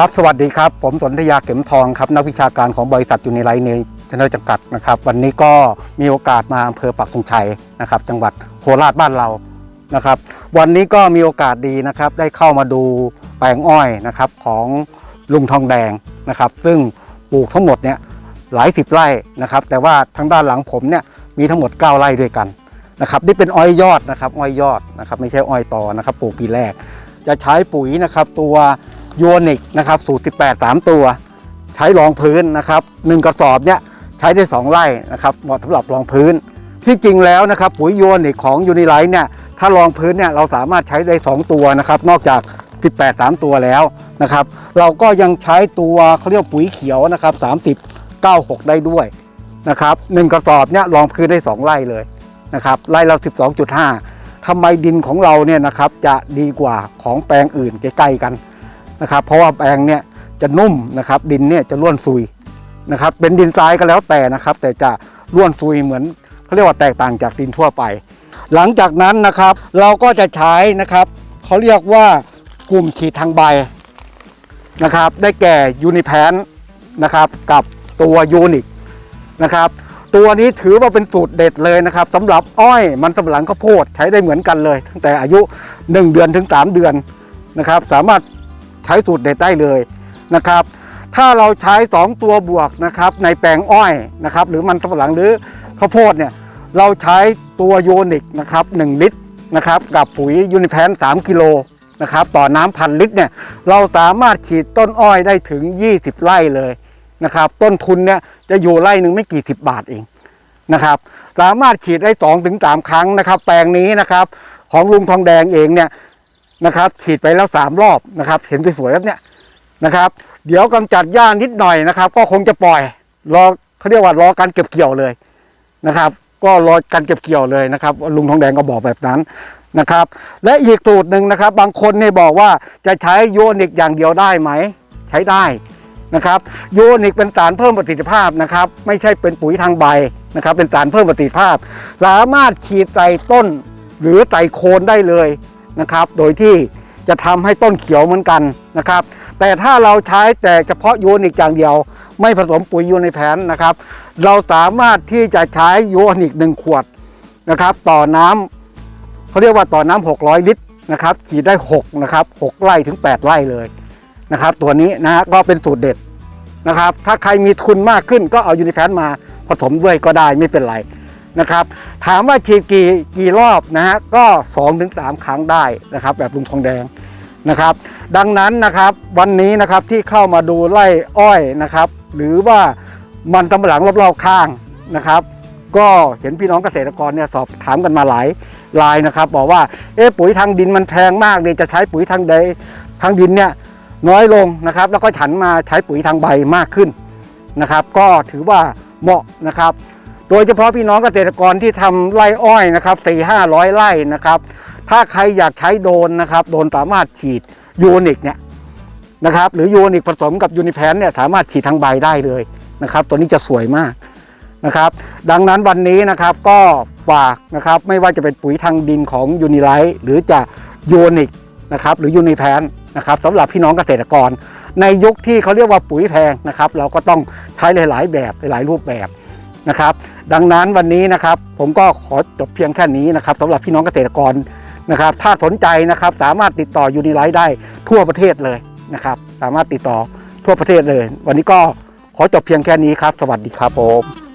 ครับสวัสดีครับ ผมสนธยาเข็มทองครับนักวิชาการของบริษัทยูนิไลท์เนชั่นแนลจำกัดนะครับ วันนี้ก็มีโอกาสมาอำเภอปักธงชัยนะครับ จังหวัดโคราชบ้านเรานะครับ วันนี้ก็มีโอกาสดีนะครับ ได้เข้ามาดูแปลงอ้อยนะครับของลุงทองแดงนะครับ ซึ่งปลูกทั้งหมดเนี่ยหลายสิบไร่นะครับ แต่ว่าทางด้านหลังผมเนี่ยมีทั้งหมด 9 ไร่ด้วยกันนะครับนี่เป็นอ้อยยอดนะครับอ้อยยอดนะครับ ไม่ใช่อ้อยต่อนะครับปลูกปีแรก จะใช้ปุ๋ยนะครับตัว ยูนิคนะครับสูตร18 3 ตัว ใช้รองพื้นนะครับหนึ่งกระสอบเนี่ยใช้ได้ 2 ไร่นะครับเหมาะสำหรับรองพื้น ที่จริงแล้วนะครับปุ๋ยยูนิคของยูนิไลท์เนี่ยถ้ารองพื้นเนี่ยเราสามารถใช้ได้ 2 ตัวนะครับนอกจาก 18 3 ตัวแล้วนะครับเราก็ยังใช้ตัวเขาเรียกปุ๋ยเขียวนะครับ30 96 ได้ด้วยนะครับหนึ่งกระสอบเนี่ยรองพื้นได้ 2 ไร่เลยนะครับไร่เรา 12.5ทำไมดินของเราเนี่ยนะครับจะดีกว่าของแปลงอื่นใกล้ๆกัน นะครับ เพราะว่าแปลงเนี่ยจะนุ่มนะครับ ดินเนี่ยจะร่วนซุยนะครับ เป็นดินทรายก็แล้วแต่นะครับ แต่จะร่วนซุยเหมือนเขาเรียกว่าแตกต่างจากดินทั่วไป หลังจากนั้นนะครับ เราก็จะใช้นะครับเขาเรียกว่ากลุ่มขีดทางใบนะครับ ได้แก่ยูนิแพนนะครับกับตัวยูนิคนะครับตัวนี้ถือว่าเป็นสูตรเด็ดเลยนะครับสำหรับอ้อยมันสำปะหลังข้าวโพดใช้ได้เหมือนกันเลย ตั้งแต่อายุ 1 เดือนถึง 3 เดือนนะครับ สามารถ ใช้สูตรเด็ดได้เลยนะครับ ถ้าเราใช้ 2 ตัวบวกนะครับในแปลงอ้อยนะครับ หรือมันสำปะหลังหรือข้าวโพดเนี่ยเราใช้ตัวโยนิกนะครับ1ลิตรนะครับกับปุ๋ยยูนิแพน3กิโลนะครับต่อน้ำพันลิตรเนี่ยเราสามารถฉีดต้นอ้อยได้ถึง 20 ไร่เลยนะครับต้นทุนเนี่ยจะอยู่ไร่หนึ่งไม่กี่สิบบาทเองนะครับสามารถฉีดได้2อถึงสครั้งนะครับ แปลงนี้นะครับของลุงทองแดงเองเนี่ย นะครับ ฉีดไปแล้ว3รอบนะครับ เห็นสวยๆแบบเนี้ยนะครับ เดี๋ยวกำจัดหญ้านิดหน่อยนะครับ ก็คงจะปล่อยรอเขาเรียกว่ารอการเก็บเกี่ยวเลยนะครับ ก็รอการเก็บเกี่ยวเลยนะครับ ลุงทองแดงก็บอกแบบนั้นนะครับ และอีกสูตรหนึ่งนะครับ บางคนเนี่ยบอกว่าจะใช้โยนิกอย่างเดียวได้ไหม ใช้ได้นะครับยูนิคเป็นสารเพิ่มประสิทธิภาพนะครับ ไม่ใช่เป็นปุ๋ยทางใบนะครับ เป็นสารเพิ่มประสิทธิภาพ สามารถฉีดใส่ต้นหรือใส่โคนได้เลย นะครับ โดยที่จะทำให้ต้นเขียวเหมือนกันนะครับ แต่ถ้าเราใช้แต่เฉพาะยูนิคอย่างเดียว ไม่ผสมปุ๋ยยูในแผนนะครับ เราสามารถที่จะใช้ยูนิคหนึ่งขวดนะครับ ต่อน้ำเขาเรียกว่าต่อน้ำ600 ลิตรนะครับฉีดได้6นะครับ6ไร่ถึง 8 ไร่เลยนะครับ ตัวนี้นะฮะก็เป็นสูตรเด็ดนะครับ ถ้าใครมีทุนมากขึ้นก็เอายูนิแพนมาผสมด้วยก็ได้ไม่เป็นไร นะครับ ถามว่าฉีดกี่กี่รอบนะฮะก็ 2-3ถึงครั้งได้นะครับ แบบลุงทองแดงนะครับ ดังนั้นนะครับวันนี้นะครับที่เข้ามาดูไร่อ้อยนะครับ หรือว่ามันตำหลังรอบๆข้างนะครับ ก็เห็นพี่น้องเกษตรกรเนี่ยสอบถามกันมาหลายรายนะครับ บอกว่าเอ๊ะปุ๋ยทางดินมันแพงมากเลยจะใช้ปุ๋ยทางใดทางดินเนี่ยน้อยลงนะครับ แล้วก็ฉันมาใช้ปุ๋ยทางใบมากขึ้นนะครับ ก็ถือว่าเหมาะนะครับ โดยเฉพาะพี่น้องเกษตรกรที่ทำไร่อ้อยนะครับสี่ห้าร้อยไร่นะครับ ถ้าใครอยากใช้โดนนะครับ โดนสามารถฉีดยูนิคเนี่ยนะครับหรือยูนิคผสมกับยูนิแพนเนี่ยสามารถฉีดทางใบได้เลยนะครับ ตัวนี้จะสวยมากนะครับ ดังนั้นวันนี้นะครับก็ฝากนะครับไม่ว่าจะเป็นปุ๋ยทางดินของยูนิไลท์หรือจะยูนิคนะครับหรือยูนิแพนนะครับสำหรับพี่น้องเกษตรกร ในยุคที่เขาเรียกว่าปุ๋ยแพงนะครับ เราก็ต้องใช้หลาย ๆ แบบหลายรูปแบบ นะครับ ดังนั้นวันนี้นะครับผมก็ขอจบเพียงแค่นี้นะครับสำหรับพี่น้องเกษตรกรนะครับ ถ้าสนใจนะครับสามารถติดต่อยูนิไลท์ได้ทั่วประเทศเลยนะครับ สามารถติดต่อทั่วประเทศเลย วันนี้ก็ขอจบเพียงแค่นี้ครับ สวัสดีครับผม